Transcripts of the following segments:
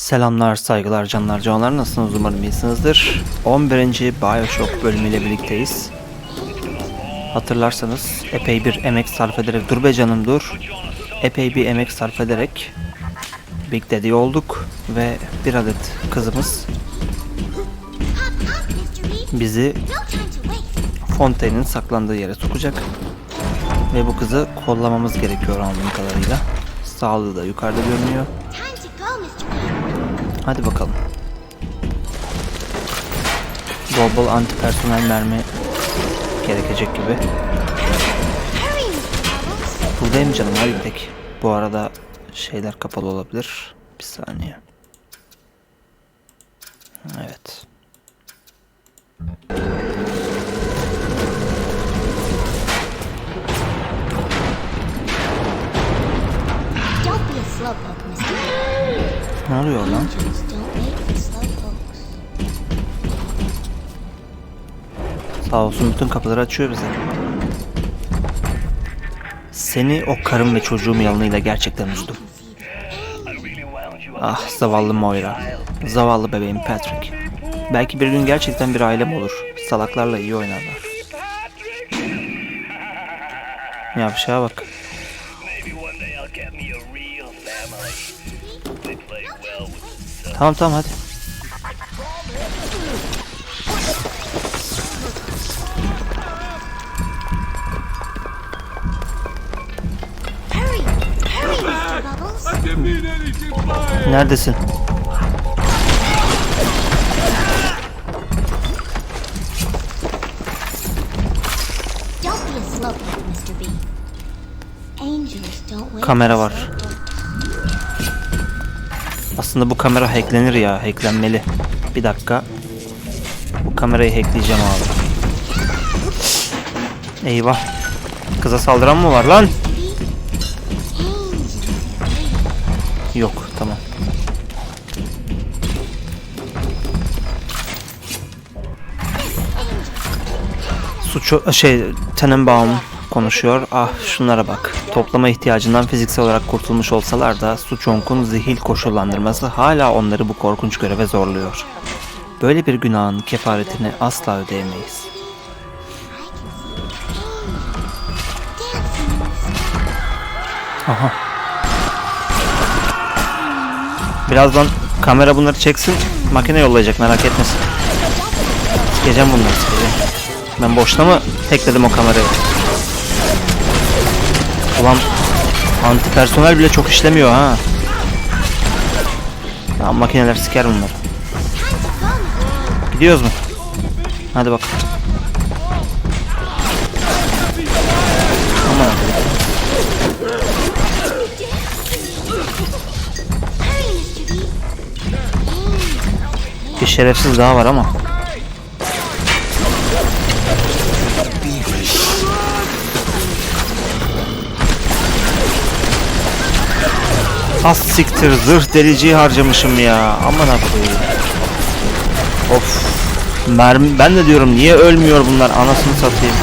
Selamlar, saygılar, canlar, canlar. Nasılsınız? Umarım iyisinizdir. 11. Bioshock bölümüyle birlikteyiz. Hatırlarsanız epey bir emek sarf ederek, dur be canım dur. Epey bir emek sarf ederek Big Daddy olduk ve bir adet kızımız bizi Fontaine'in saklandığı yere sokacak. Ve bu kızı kollamamız gerekiyor anladığım kadarıyla. Sağlığı da yukarıda görünüyor. Hadi bakalım. Bol bol anti personel mermi gerekecek gibi. Buradayım canım hadi gidelim. Bu arada şeyler kapalı olabilir. Bir saniye. Evet. Don't be a. Ne oluyor lan? Sağ olsun bütün kapıları açıyor bize. Seni o karım ve çocuğum yalanıyla gerçekten üzdüm. Ah zavallı Moira. Zavallı bebeğim Patrick. Belki bir gün gerçekten bir ailem olur. Salaklarla iyi oynarlar. Yavşağa bak. Tamam tamam hadi. Neredesin? Don't be Aslında bu kamera hacklenir ya. Hacklenmeli. Bir dakika. Bu kamerayı hackleyeceğim abi. Eyvah. Kıza saldıran mı var lan? Yok tamam. Suçu şey Tenenbaum konuşuyor. Ah şunlara bak. Toplama ihtiyacından fiziksel olarak kurtulmuş olsalar da Suçonk'un zihil koşullandırması hala onları bu korkunç göreve zorluyor. Böyle bir günahın kefaretini asla ödeyemeyiz. Aha. Birazdan kamera bunları çeksin. Makine yollayacak merak etmesin. Sikeceğim bunları sikeceğim. Ben boşuna mı hackledim o kamerayı? Ulan anti personel bile çok işlemiyor ha. Ya makineler siker bunları. Gidiyoruz mu? Hadi bak. Aman. Bir şerefsiz daha var ama. Az siktir zırh deliciyi harcamışım ya. Aman koyayım. Of. Mermi ben de diyorum niye ölmüyor bunlar anasını satayım.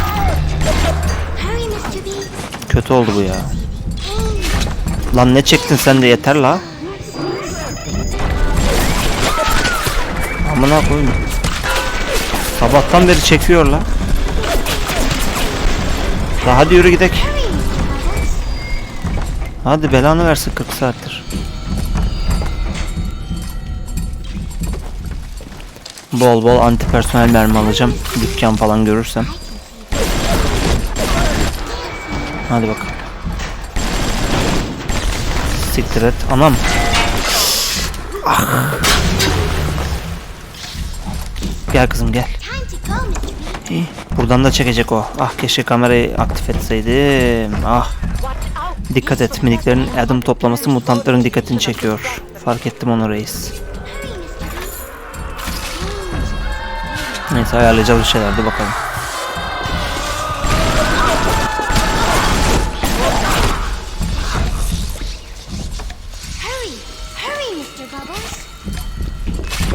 Kötü oldu bu ya. Lan ne çektin sen de yeter la. Amına koyayım. Sabahtan beri çekiyor la. La hadi yürü gidek. Hadi belanı versin 40 saattir. Bol bol anti personel mermi alacağım. Dükkan falan görürsem. Hadi bakalım. Siktir et. Anam. Ah. Gel kızım gel. İyi. Buradan da çekecek o. Ah keşke kamerayı aktif etseydim. Ah. Dikkat et. Miniklerin adım toplaması mutantların dikkatini çekiyor. Fark ettim onu reis. Neyse ayarlayacağız bir şeyler de bakalım.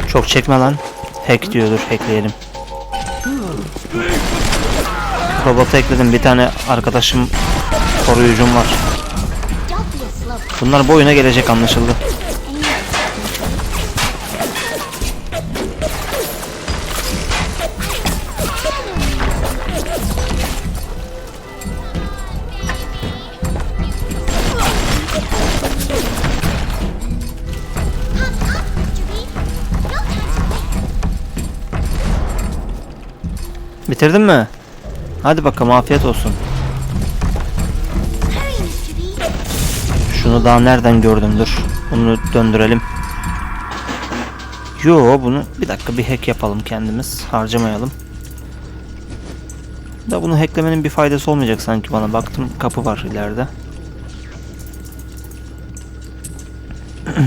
Çok çekme lan. Hack diyordur. Hackleyelim. Robotu ekledim. Bir tane arkadaşım koruyucum var. Bunlar boyuna gelecek anlaşıldı. Bitirdin mi? Hadi bakalım afiyet olsun. Şunu daha nereden gördüm dur. Bunu döndürelim. Yo bunu bir dakika bir hack yapalım kendimiz. Harcamayalım. Da bunu hacklemenin bir faydası olmayacak sanki bana. Baktım kapı var ileride.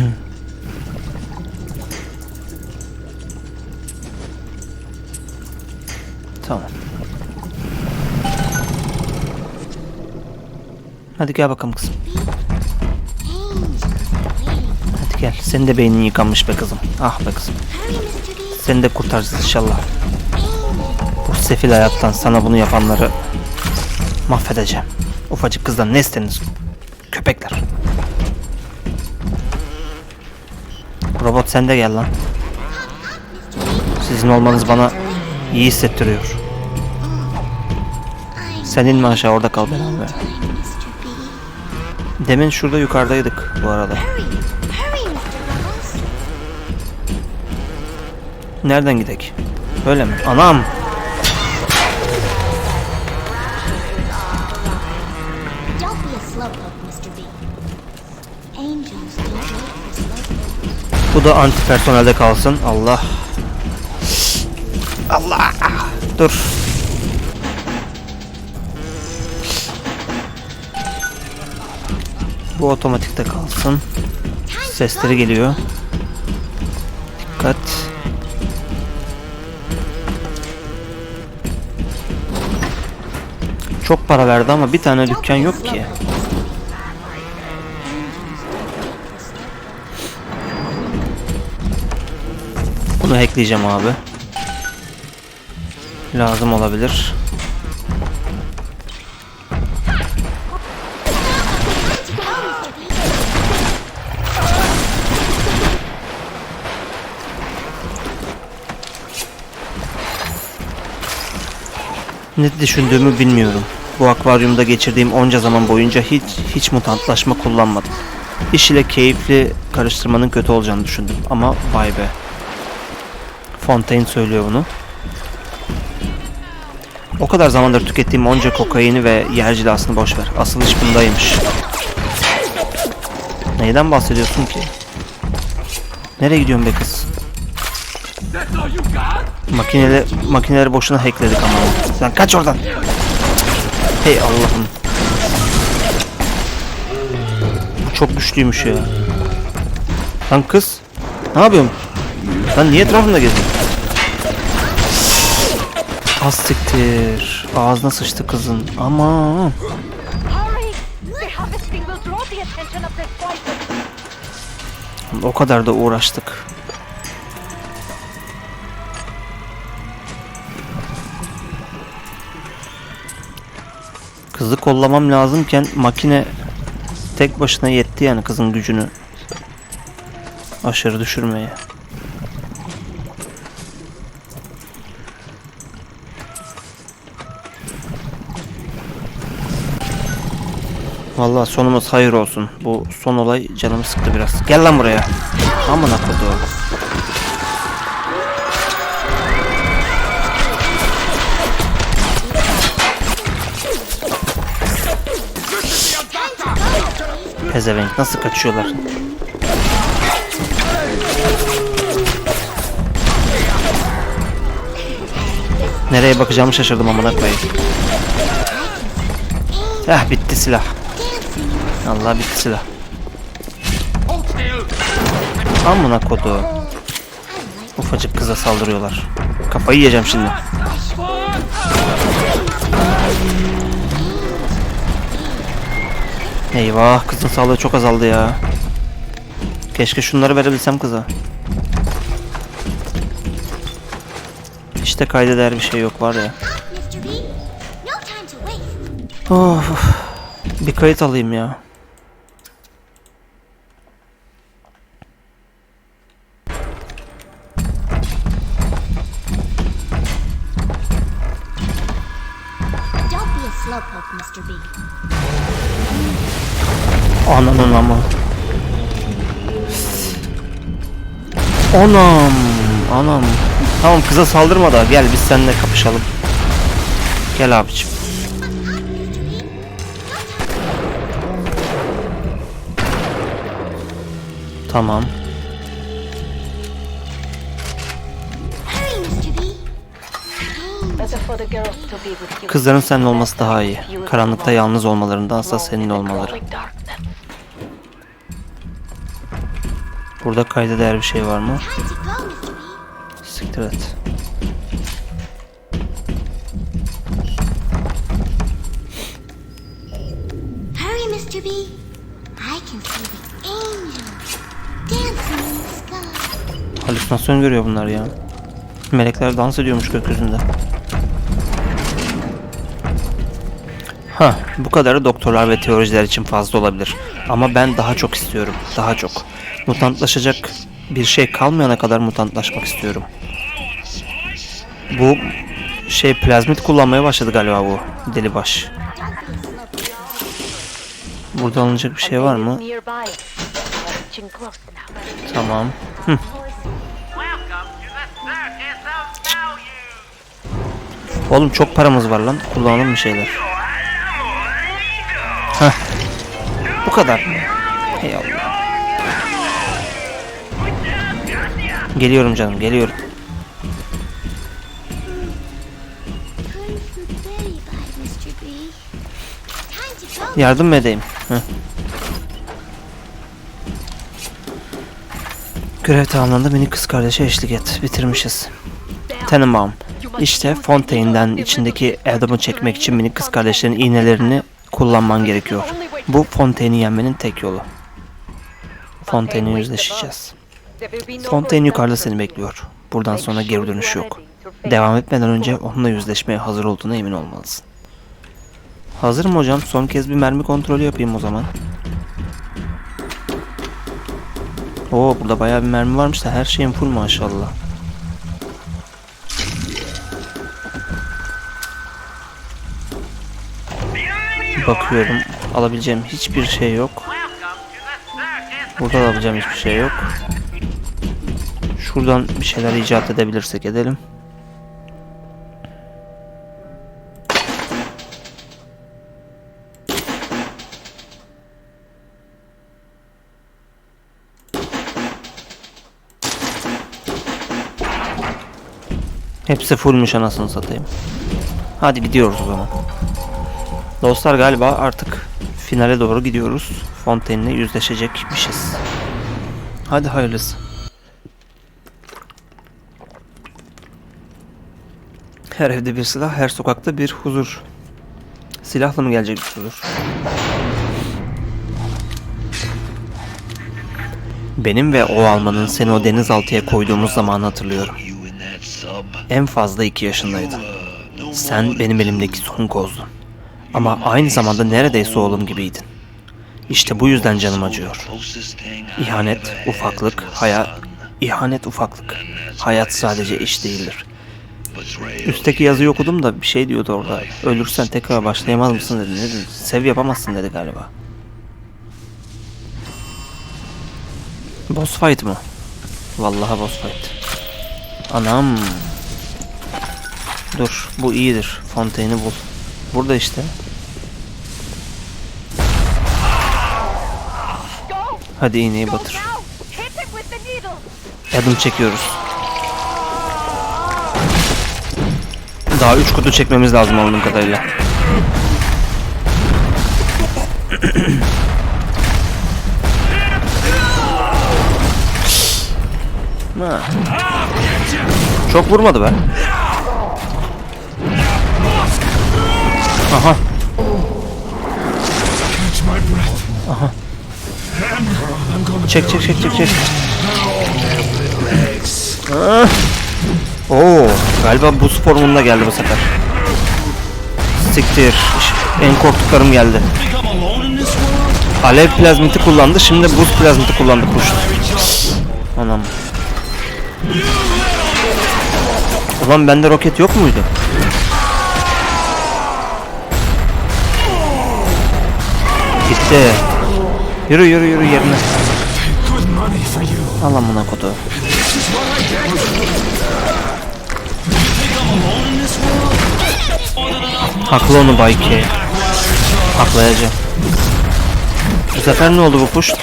tamam. Hadi gel bakalım kızım. Gel. Senin de beynin yıkanmış be kızım. Ah be kızım. Seni de kurtaracağız inşallah. Bu sefil hayattan sana bunu yapanları mahvedeceğim. Ufacık kızdan ne istediniz? Köpekler. Robot sen de gel lan. Sizin olmanız bana iyi hissettiriyor. Sen inme aşağı orada kal beraber. time, Mr. B. Demin şurada yukarıdaydık bu arada. Nereden gidek? Öyle mi? Anam! Bu da anti personelde kalsın. Allah. Allah. Dur. Bu otomatikte kalsın. Sesleri geliyor. Dikkat. Çok para verdi ama bir tane dükkan yok ki. Bunu hackleyeceğim abi. Lazım olabilir. Ne düşündüğümü bilmiyorum. Bu akvaryumda geçirdiğim onca zaman boyunca hiç hiç mutantlaşma kullanmadım. İş ile keyifli karıştırmanın kötü olacağını düşündüm ama vay be. Fontaine söylüyor bunu. O kadar zamandır tükettiğim onca kokaini ve yer cilasını boş ver. Asıl iş bundaymış. Neyden bahsediyorsun ki? Nereye gidiyorsun be kız? Makineleri, makineleri boşuna hackledik ama. Sen kaç oradan. Hey Allah'ım. Bu çok güçlüymüş ya. Lan kız. Ne yapıyorsun? Lan niye etrafımda geziyorsun? Az siktir. Ağzına sıçtı kızın. Aman. O kadar da uğraştık. Kızı kollamam lazımken makine tek başına yetti yani kızın gücünü aşırı düşürmeye. Vallahi sonumuz hayır olsun. Bu son olay canımı sıktı biraz. Gel lan buraya. Amına koduğum. Pezevenk nasıl kaçıyorlar? Nereye bakacağımı şaşırdım amına koyayım. Ah bitti silah. Allah bitti silah. Amına kodu. Ufacık kıza saldırıyorlar. Kafayı yiyeceğim şimdi. Eyvah kızın sağlığı çok azaldı ya. Keşke şunları verebilsem kıza. İşte kaydeder bir şey yok var ya. Of. Bir kayıt alayım ya. Don't be a slowpoke, Mr. B. Ananın ama. Anam. Anam. Tamam kıza saldırma da gel biz seninle kapışalım. Gel abicim. Tamam. Kızların seninle olması daha iyi. Karanlıkta yalnız olmalarındansa seninle olmaları. Burada kayda değer bir şey var mı? Siktir et. Halüsinasyon görüyor bunlar ya. Melekler dans ediyormuş gökyüzünde. Ha, bu kadarı doktorlar ve teoriciler için fazla olabilir. Ama ben daha çok istiyorum. Daha çok. Mutantlaşacak bir şey kalmayana kadar mutantlaşmak istiyorum. Bu şey plazmit kullanmaya başladı galiba bu deli baş. Burada alınacak bir şey var mı? Tamam. Hı. Oğlum çok paramız var lan. Kullanalım bir şeyler. Heh. Bu kadar? Hey Allah. Geliyorum canım, geliyorum. Yardım mı edeyim? Görev tamamlandı. Beni kız kardeşe eşlik et. Bitirmişiz. Tenenbaum. İşte Fontaine'den içindeki adamı çekmek için minik kız kardeşlerin iğnelerini kullanman gerekiyor. Bu Fontaine'i yenmenin tek yolu. Fontaine'le yüzleşeceğiz. Fontaine yukarıda seni bekliyor. Buradan sonra geri dönüş yok. Devam etmeden önce onunla yüzleşmeye hazır olduğuna emin olmalısın. Hazırım hocam. Son kez bir mermi kontrolü yapayım o zaman. Oo burada bayağı bir mermi varmış da her şeyin full maşallah. Bakıyorum. Alabileceğim hiçbir şey yok. Burada da alabileceğim hiçbir şey yok. Şuradan bir şeyler icat edebilirsek edelim. Hepsi fullmuş anasını satayım. Hadi gidiyoruz o zaman. Dostlar galiba artık finale doğru gidiyoruz. Fontaine'le yüzleşecekmişiz. Hadi hayırlısı. Her evde bir silah, her sokakta bir huzur. Silahla mı gelecek bir huzur? Benim ve o Alman'ın seni o denizaltıya koyduğumuz zamanı hatırlıyorum. En fazla iki yaşındaydın. Sen benim elimdeki son kozdun. Ama aynı zamanda neredeyse oğlum gibiydin. İşte bu yüzden canım acıyor. İhanet, ufaklık, hayat, ihanet ufaklık. Hayat sadece iş değildir. Üstteki yazıyı okudum da bir şey diyordu orada. Ölürsen tekrar başlayamaz mısın dedi. Ne dedi? Sev yapamazsın dedi galiba. Boss fight mı? Vallahi boss fight. Anam. Dur bu iyidir. Fontaine'i bul. Burada işte. Hadi iğneyi batır. Adım çekiyoruz. Daha 3 kutu çekmemiz lazım anladığım kadarıyla. Ha. Çok vurmadı be. Aha. Aha. Çek çek çek çek çek. Ah. Oo, galiba buz formunda geldi bu sefer. Siktir. En korktuklarım geldi. Alev plazmiti kullandı, şimdi buz plazmiti kullandı kuş. Anam. Ulan bende roket yok muydu? Gitti. Yürü yürü yürü yerine. Al amına kodu. Haklı onu Bayki. Haklayacağım. Bu sefer ne oldu bu push?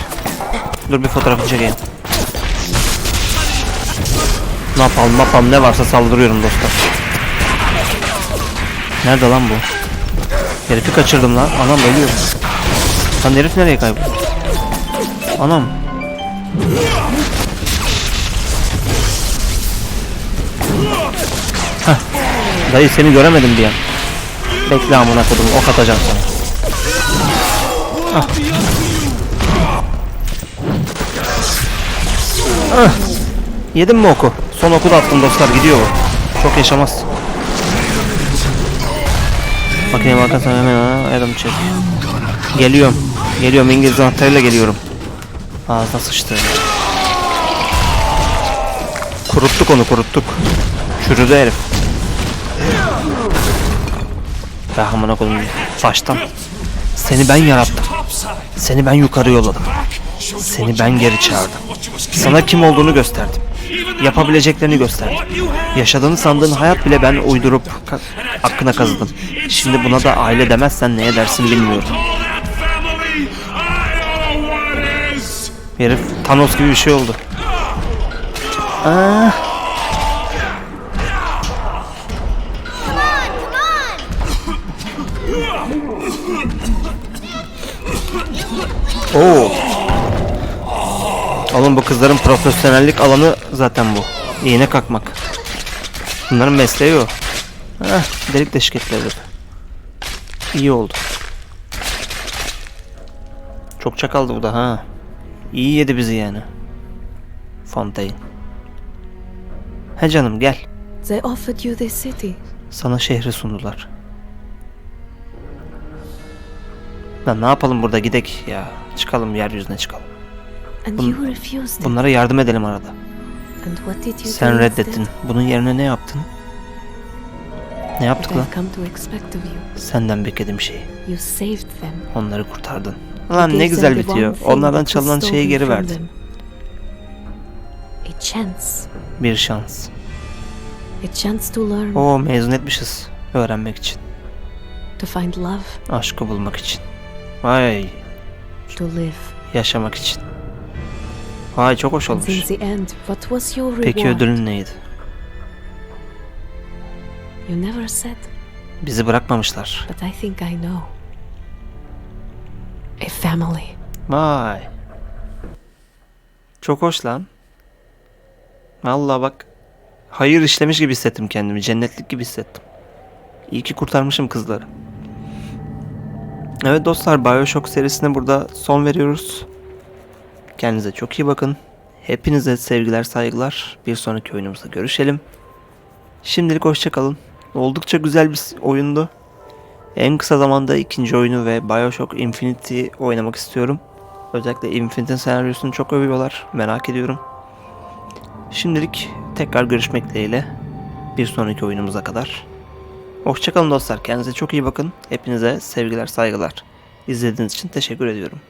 Dur bir fotoğrafını çekeyim. Napalm napalm ne varsa saldırıyorum dostlar. Nerede lan bu? Herifi kaçırdım lan. Anam ölüyor. Lan herif nereye kayboldu? Anam. Dayı seni göremedim diye. Bekle amına kodum ok atacağım sana. Ah. Ah. Yedin mi oku? Son oku da attım dostlar gidiyor bu. Çok yaşamaz. Bakayım arkasına hemen Adam çek. Geliyorum. Geliyorum İngiliz anahtarıyla geliyorum. Ağzına sıçtı. Kuruttuk onu kuruttuk. Çürüdü herif. Ya amına koyayım baştan. Seni ben yarattım. Seni ben yukarı yolladım. Seni ben geri çağırdım. Sana kim olduğunu gösterdim. Yapabileceklerini gösterdim. Yaşadığını sandığın hayat bile ben uydurup ka- hakkına kazıdım. Şimdi buna da aile demezsen ne edersin bilmiyorum. Herif Thanos gibi bir şey oldu. Aa, Oo. Oğlum bu kızların profesyonellik alanı zaten bu. İğne kakmak. Bunların mesleği o. Heh, delik deşik herifi. İyi oldu. Çok çakaldı bu da ha. İyi yedi bizi yani. Fontaine. He canım gel. They offered you this city. Sana şehri sundular. Lan ne yapalım burada gidek ya. Çıkalım yeryüzüne çıkalım. Bun-. Bunlara yardım edelim arada. Sen reddettin. Bunun yerine ne yaptın? Ne yaptık lan? Senden beklediğim şey. Them. Onları kurtardın. Lan ne güzel bitiyor. Onlardan çalınan şeyi geri verdin. Bir şans. Oo mezun etmişiz. Öğrenmek için. Aşkı bulmak için. Vay to live. yaşamak için. Vay çok hoş olmuş. the end, what was your reward? Peki ödülün neydi? You never said, Bizi bırakmamışlar. but I think I know. A family. Vay. Çok hoş lan. Vallahi bak. Hayır işlemiş gibi hissettim kendimi. Cennetlik gibi hissettim. İyi ki kurtarmışım kızları. Evet dostlar Bioshock serisine burada son veriyoruz. Kendinize çok iyi bakın. Hepinize sevgiler saygılar. Bir sonraki oyunumuzda görüşelim. Şimdilik hoşçakalın. Oldukça güzel bir oyundu. En kısa zamanda ikinci oyunu ve Bioshock Infinity oynamak istiyorum. Özellikle Infinity senaryosunu çok övüyorlar. Merak ediyorum. Şimdilik tekrar görüşmek dileğiyle. Bir sonraki oyunumuza kadar. Hoşçakalın dostlar. Kendinize çok iyi bakın. Hepinize sevgiler, saygılar. İzlediğiniz için teşekkür ediyorum.